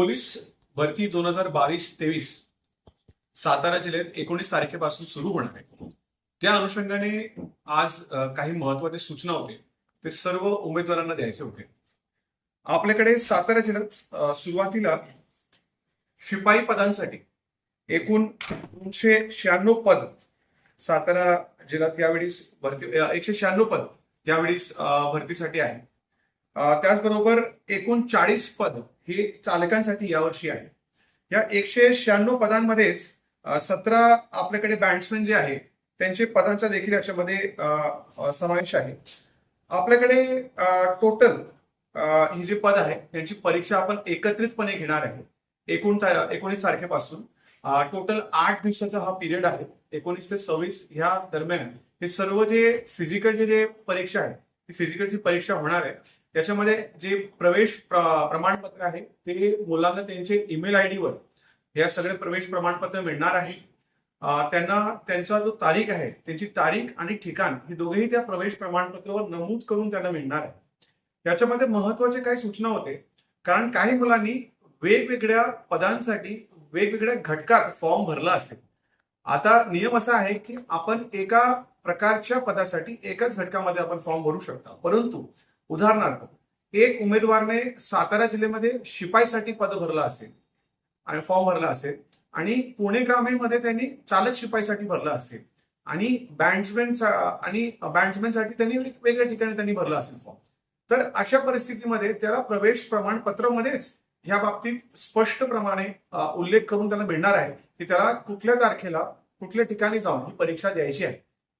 Police भरती दोन हजार बावीस तेवीस सातारा जिल्ह्यात एकोणीस तारखेपासून सुरू होणार आहे. त्या अनुषंगाने आज काही महत्त्वाचे सूचना होते. ते सर्व उमेदवारांना द्यायचे होते. आपल्याकडे सातारा जिल्ह्यात सुरुवातीला शिपाई पदांसाठी एकूण दोनशे शहाण्णव पद सातारा जिल्ह्यात यावेळी भरती एकशे शहाण्णव पद यावेळी भरतीसाठी आहे त्याचबरोबर एकूण चाळीस पद हे चालकांसाठी यावर्षी आहे. या एकशे शहाण्णव पदांमध्येच सतरा आपल्याकडे बॅट्समॅन जे आहे त्यांचे पदांचा देखील याच्यामध्ये समावेश आहे. आपल्याकडे टोटल ही जे पद आहे त्यांची परीक्षा आपण एकत्रितपणे घेणार आहे. एकूण एकोणीस तारखेपासून. टोटल आठ दिवसाचा हा पिरियड आहे. एकोणीस ते सव्वीस ह्या दरम्यान हे सर्व जे फिजिकलचे जे परीक्षा आहे ती फिजिकलची परीक्षा होणार आहे. त्याच्यामध्ये जे प्रवेश प्रमाणपत्र आहे ते मुलांना त्यांचे ईमेल आय वर या सगळे प्रवेश प्रमाणपत्र मिळणार आहे. त्यांना त्यांचा जो तारीख आहे त्यांची तारीख आणि ठिकाण हे दोघेही त्या प्रवेश प्रमाणपत्रावर नमूद करून त्यांना मिळणार आहे. याच्यामध्ये महत्त्वाचे काही सूचना होते. कारण काही मुलांनी वेगवेगळ्या पदांसाठी वेगवेगळ्या घटकात फॉर्म भरला असेल. आता नियम असा आहे की आपण एका प्रकारच्या पदासाठी एकाच घटकामध्ये आपण फॉर्म भरू शकता. परंतु उदाहरणार्थ एक उमेदवारने सातारा जिल्ह्यामध्ये शिपाईसाठी पद भरलं असेल आणि फॉर्म भरला असेल आणि पुणे ग्रामीणमध्ये त्यांनी चालक शिपाईसाठी भरलं असेल आणि बँड्समॅन आणि बँड्समॅनसाठी त्यांनी वेगवेगळ्या ठिकाणी त्यांनी भरला असेल फॉर्म तर अशा परिस्थितीमध्ये त्याला प्रवेश प्रमाणपत्रामध्येच ह्या बाबतीत स्पष्टप्रमाणे प्रमाणे उल्लेख करून त्याला मिळणार आहे की त्याला कुठल्या तारखेला कुठल्या ठिकाणी जाऊन ही परीक्षा द्यायची आहे.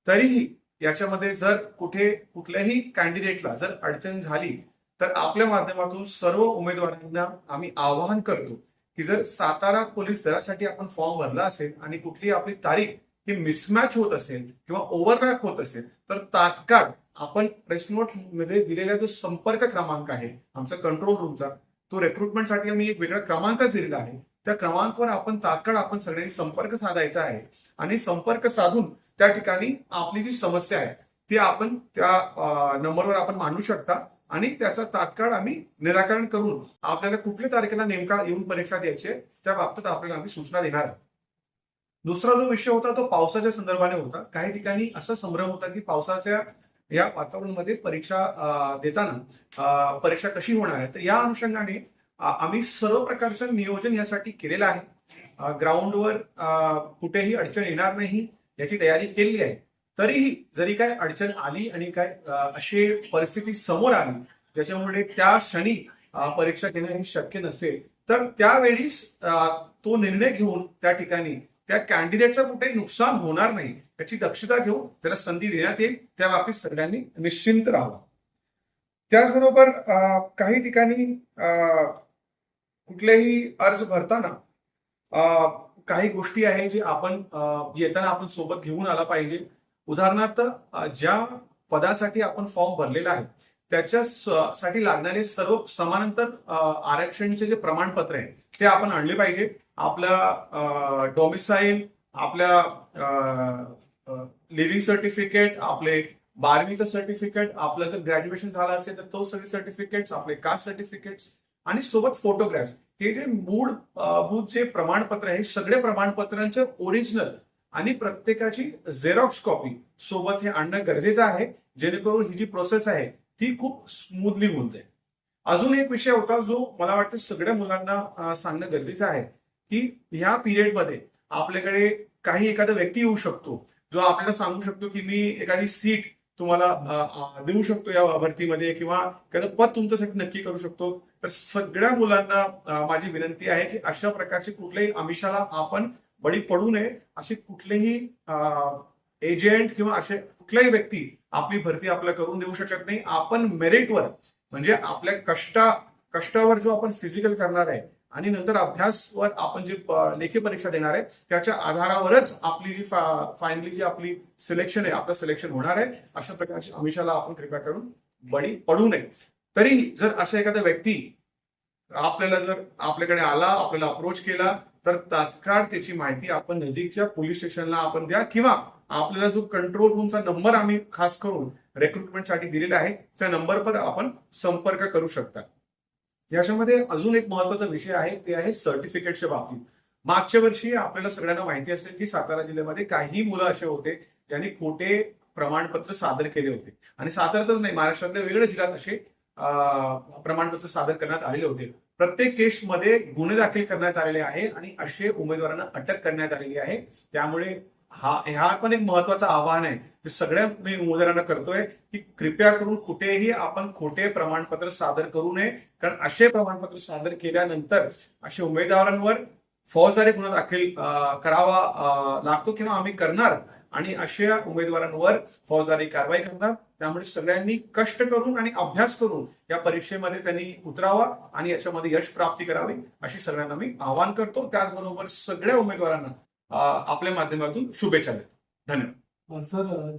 तरीही याच्यामध्ये जर कुठे कुठल्याही कॅन्डिडेटला जर अडचण झाली तर आपल्या माध्यमातून सर्व उमेदवारांना आम्ही आवाहन करतो की जर सातारा पोलीस दलासाठी आपण फॉर्म भरला असेल आणि कुठली आपली तारीख ही मिसमॅच होत असेल किंवा ओव्हरलॅप होत असेल तर तात्काळ आपण प्रेस नोटमध्ये दिलेला जो संपर्क क्रमांक आहे आमचा कंट्रोल रूमचा तो रेक्रुटमेंटसाठी आम्ही एक वेगळा क्रमांकच दिलेला आहे. त्या क्रमांकावर आपण तात्काळ आपण सगळ्यांनी संपर्क साधायचा आहे आणि संपर्क साधून त्या ठिकाणी आपली जी समस्या आहे ती आपण त्या नंबरवर आपण मांडू शकता आणि त्याचा तात्काळ आम्ही निराकरण करून आपल्याला कुठल्या तारखेला नेमका येऊन परीक्षा द्यायची त्या बाबतीत आपल्याला आम्ही सूचना देणार आहे दुसरा जो विषय होता तो पावसाच्या संदर्भाने होता. काही ठिकाणी असा संभ्रम होता की पावसाच्या या वातावरणामध्ये परीक्षा देताना परीक्षा कशी होणार आहे? तर या अनुषंगाने आम्ही सर्व प्रकारचं नियोजन यासाठी केलेलं आहे. ग्राउंडवर अं, कुठेही अडचण येणार नाही. याची तयारी केलेली आहे. तरीही जरी काय अडचण आली आणि काय अशी परिस्थिती समोर आली ज्याच्यामुळे त्या क्षणी परीक्षा घेणं हे शक्य नसेल तर त्यावेळी तो निर्णय घेऊन त्या ठिकाणी त्या कॅन्डिडेटचं कुठेही नुकसान होणार नाही याची दक्षता घेऊन त्याला संधी देण्यात येईल त्या बाबतीत सगळ्यांनी निश्चिंत राहावं. त्याचबरोबर काही ठिकाणी अं, कुठलेही अर्ज भरताना अं, काही गोष्टी आहे जे आपण येताना आपण सोबत घेऊन आला पाहिजे. उदाहरणार्थ ज्या पदासाठी आपण फॉर्म भरलेला आहे त्याच्या साठी लागणारे सर्व समानांतर आरक्षणचे जे प्रमाणपत्र आहे ते आपण आणले पाहिजे. आपल्या डोमिसाईल आपल्या लिव्हिंग सर्टिफिकेट आपले बारवीचं सर्टिफिकेट आपलं जर ग्रॅज्युएशन झालं असेल तर तो सगळे सर्टिफिकेट्स आपले कास्ट सर्टिफिकेट्स आणि सोबत फोटोग्राफ्स हे जे मूळ मूळ जे प्रमाणपत्र आहे हे सगळे प्रमाणपत्रांचे ओरिजिनल आणि प्रत्येकाची झेरॉक्स कॉपी सोबत हे आणणं गरजेचं आहे. जेणेकरून ही जी प्रोसेस आहे ती खूप स्मूथली होऊन जाईल. अजून एक विषय होता जो मला वाटतं सगळ्या मुलांना सांगणं गरजेचं आहे की ह्या पिरियडमध्ये आपल्याकडे काही एखादा व्यक्ती येऊ शकतो जो आपल्याला सांगू शकतो की मी एखादी सीट तुम्हाला देऊ शकतो या भरतीमध्ये किंवा त्याचं पद तुमच्यासाठी नक्की करू शकतो. तर सगळ्या मुलांना माझी विनंती आहे की अशा प्रकारचे कुठल्याही आमिषाला आपण बळी पडू नये. असे कुठलेही एजंट किंवा असे कुठल्याही व्यक्ती आपली भरती आपल्याला करून देऊ शकत नाही. आपण मेरिटवर म्हणजे आपल्या कष्टा कष्टावर जो आपण फिजिकल करणार आहे आणि नंतर अभ्यासवर आपण जे लेखी परीक्षा देणार आहे त्याच्या आधारावरच आपली जी फायनली जी आपली सिलेक्शन आहे आपलं सिलेक्शन होणार आहे अशा प्रकारची अमिषाला आपण कृपया करून बळी पडू नये. तरीही जर असा एखादा व्यक्ती आपल्याला जर आपल्याकडे आला आपल्याला अप्रोच केला तर तात्काळ त्याची माहिती आपण नजीकच्या पोलीस स्टेशनला आपण द्या किंवा आपल्याला जो कंट्रोल रूमचा नंबर आम्ही खास करून रेक्रुटमेंटसाठी दिलेला आहे त्या नंबरवर आपण संपर्क करू शकता. याच्यामध्ये अजून एक महत्त्वाचा विषय आहे ते आहे सर्टिफिकेटच्या बाबतीत. मागच्या वर्षी आपल्याला सगळ्यांना माहिती असेल की सातारा जिल्ह्यामध्ये काही मुलं असे होते ज्यांनी खोटे प्रमाणपत्र सादर केले होते. आणि सातारातच नाही महाराष्ट्रातल्या वेगळ्या जिल्ह्यात असे प्रमाणपत्र सादर करण्यात आलेले होते. प्रत्येक केसमध्ये गुन्हे दाखल करण्यात आलेले आहे आणि असे उमेदवारांना अटक करण्यात आलेली आहे. त्यामुळे हा ह्या पण एक महत्वाचं आव्हान आहे. जे सगळ्या मी उमेदवारांना करतोय की कृपया करून कुठेही आपण खोटे प्रमाणपत्र सादर करू नये. कारण असे प्रमाणपत्र सादर केल्यानंतर अशा उमेदवारांवर फौजदारी गुन्हा दाखल करावा लागतो किंवा आम्ही करणार आणि अशा उमेदवारांवर फौजदारी कारवाई करणार त्यामुळे सगळ्यांनी कष्ट करून आणि अभ्यास करून या परीक्षेमध्ये त्यांनी उतरावा आणि याच्यामध्ये यश प्राप्ती करावी अशी सगळ्यांना मी आवाहन करतो. त्याचबरोबर सगळ्या उमेदवारांना आपल्या माध्यमातून शुभेच्छा देतो. धन्यवाद. सर